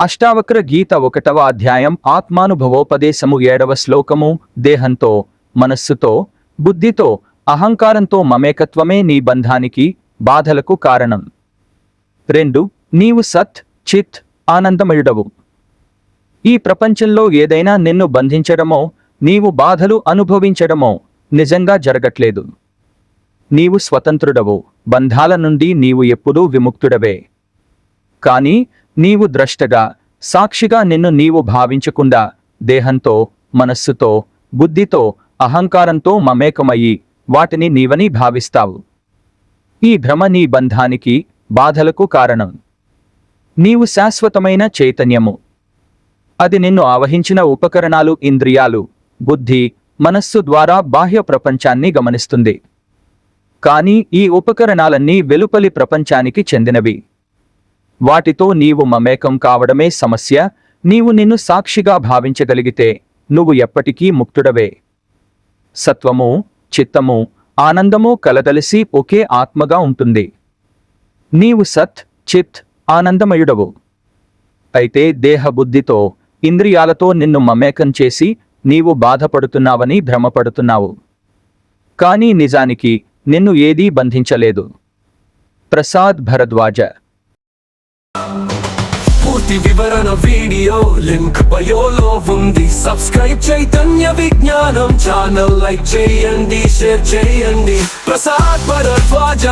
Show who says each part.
Speaker 1: అష్టావక్ర గీత ఒకటవ అధ్యాయం ఆత్మానుభవోపదేశము ఏడవ శ్లోకము. దేహంతో మనస్సుతో బుద్ధితో అహంకారంతో మమేకత్వమే నీ బంధానికి బాధలకు కారణం. రెండు నీవు సత్ చిత్ ఆనందమయుడవు. ఈ ప్రపంచంలో ఏదైనా నిన్ను బంధించడమో నీవు బాధలు అనుభవించడమో నిజంగా జరగట్లేదు. నీవు స్వతంత్రుడవు. బంధాల నుండి నీవు ఎప్పుడూ విముక్తుడవే. కానీ నీవు ద్రష్టగా సాక్షిగా నిన్ను నీవు భావించకుండా దేహంతో మనస్సుతో బుద్ధితో అహంకారంతో మమేకమయ్యి వాటిని నీవని భావిస్తావు. ఈ భ్రమ నీ బంధానికి బాధలకు కారణం. నీవు శాశ్వతమైన చైతన్యము. అది నిన్ను ఆవహించిన ఉపకరణాలు ఇంద్రియాలు బుద్ధి మనస్సు ద్వారా బాహ్య ప్రపంచాన్ని గమనిస్తుంది. కానీ ఈ ఉపకరణాలన్నీ వెలుపలి ప్రపంచానికి చెందినవి. వాటితో నీవు మమేకం కావడమే సమస్య. నీవు నిన్ను సాక్షిగా భావించగలిగితే నువ్వు ఎప్పటికీ ముక్తుడవే. సత్వము చిత్తము ఆనందము కలదలిసి ఒకే ఆత్మగా ఉంటుంది. నీవు సత్ చిత్ ఆనందమయుడవు. అయితే దేహబుద్ధితో ఇంద్రియాలతో నిన్ను మమేకం చేసి నీవు బాధపడుతున్నావని భ్రమపడుతున్నావు. కానీ నిజానికి నిన్ను ఏదీ బంధించలేదు. ప్రసాద్ భరద్వాజ
Speaker 2: పూర్తి వివరణ వీడియో లింక్ బయోలో ఉంది. సబ్స్క్రైబ్ చైతన్య విజ్ఞానం ఛానల్ లైక్ చేయండి షేర్ చేయండి. ప్రసాద్ భరద్వాజ.